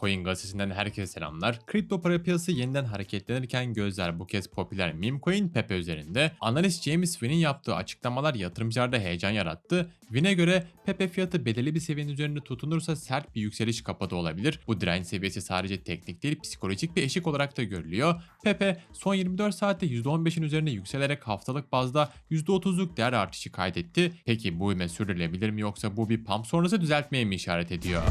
Coin gazetesinden herkese selamlar. Kripto para piyasası yeniden hareketlenirken gözler bu kez popüler meme coin Pepe üzerinde. Analist James Wynn'in yaptığı açıklamalar yatırımcılarda heyecan yarattı. Wynn'e göre Pepe fiyatı belirli bir seviyenin üzerinde tutunursa sert bir yükseliş kapadı olabilir. Bu direnç seviyesi sadece teknik değil psikolojik bir eşik olarak da görülüyor. Pepe son 24 saatte %15'in üzerine yükselerek haftalık bazda %30'luk değer artışı kaydetti. Peki bu ivme sürdürülebilir mi yoksa bu bir pump sonrası düzeltmeye mi işaret ediyor?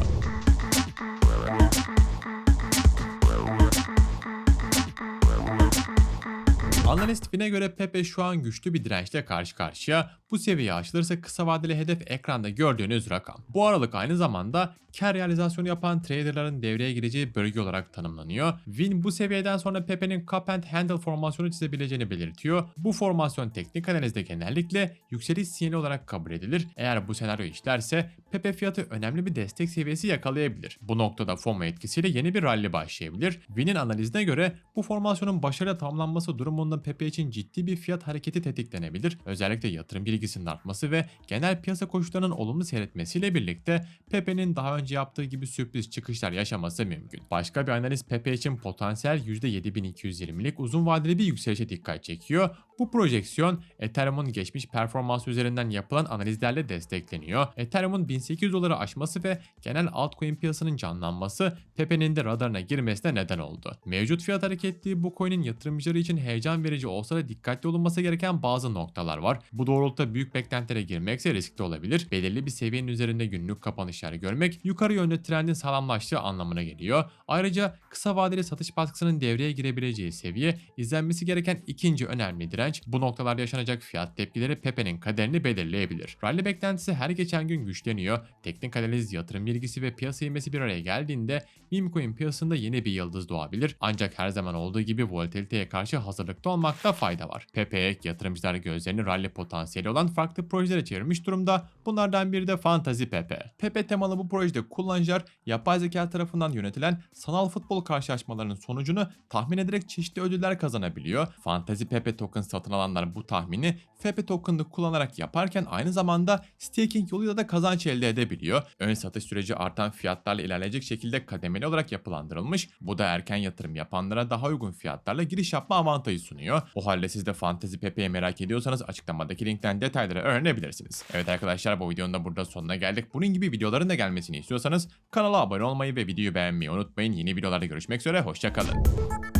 Analist Fin'e göre Pepe şu an güçlü bir dirençle karşı karşıya. Bu seviye aşılırsa kısa vadeli hedef ekranda gördüğünüz rakam. Bu aralık aynı zamanda kar realizasyonu yapan traderların devreye gireceği bölge olarak tanımlanıyor. Win bu seviyeden sonra Pepe'nin cup and handle formasyonu çizebileceğini belirtiyor. Bu formasyon teknik analizde genellikle yükseliş sinyali olarak kabul edilir. Eğer bu senaryo işlerse Pepe fiyatı önemli bir destek seviyesi yakalayabilir. Bu noktada FOMO etkisiyle yeni bir rally başlayabilir. Win'in analizine göre bu formasyonun başarıyla tamamlanması durumunda Pepe için ciddi bir fiyat hareketi tetiklenebilir. Özellikle yatırım bilgisinin artması ve genel piyasa koşullarının olumlu seyretmesiyle birlikte Pepe'nin daha önce yaptığı gibi sürpriz çıkışlar yaşaması mümkün. Başka bir analiz Pepe için potansiyel %7220'lik uzun vadeli bir yükselişe dikkat çekiyor. Bu projeksiyon Ethereum'un geçmiş performansı üzerinden yapılan analizlerle destekleniyor. Ethereum'un 1800 doları aşması ve genel altcoin piyasasının canlanması Pepe'nin de radarına girmesine neden oldu. Mevcut fiyat hareketliği bu coin'in yatırımcıları için heyecan verici olsa da dikkatli olunması gereken bazı noktalar var. Bu doğrultuda büyük beklentilere girmekse riskli olabilir. Belirli bir seviyenin üzerinde günlük kapanışlar görmek yukarı yönlü trendin sağlamlaştığı anlamına geliyor. Ayrıca kısa vadeli satış baskısının devreye girebileceği seviye izlenmesi gereken ikinci önemli direnç. Bu noktalarda yaşanacak fiyat tepkileri Pepe'nin kaderini belirleyebilir. Rally beklentisi her geçen gün güçleniyor. Teknik analiz, yatırım bilgisi ve piyasa ivmesi bir araya geldiğinde meme coin piyasasında yeni bir yıldız doğabilir. Ancak her zaman olduğu gibi volatiliteye karşı hazırlıklı olmakta fayda var. Pepe'ye yatırımcılar gözlerini rally potansiyeli olan farklı projelere çevirmiş durumda. Bunlardan biri de Fantasy Pepe. Pepe temalı bu projede kullanıcılar yapay zeka tarafından yönetilen sanal futbol karşılaşmalarının sonucunu tahmin ederek çeşitli ödüller kazanabiliyor. Fantasy Pepe token satın alanlar bu tahmini Pepe token'ı kullanarak yaparken aynı zamanda staking yoluyla da kazanç elde edebiliyor. Ön satış süreci artan fiyatlarla ilerleyecek şekilde kademeli olarak yapılandırılmış. Bu da erken yatırım yapanlara daha uygun fiyatlarla giriş yapma avantajı sunuyor. O halde siz de Fantasy Pepe'yi merak ediyorsanız açıklamadaki linkten detayları öğrenebilirsiniz. Evet arkadaşlar bu videonun da burada sonuna geldik. Bunun gibi videoların da gelmesini istiyorsanız kanala abone olmayı ve videoyu beğenmeyi unutmayın. Yeni videolarda görüşmek üzere hoşçakalın.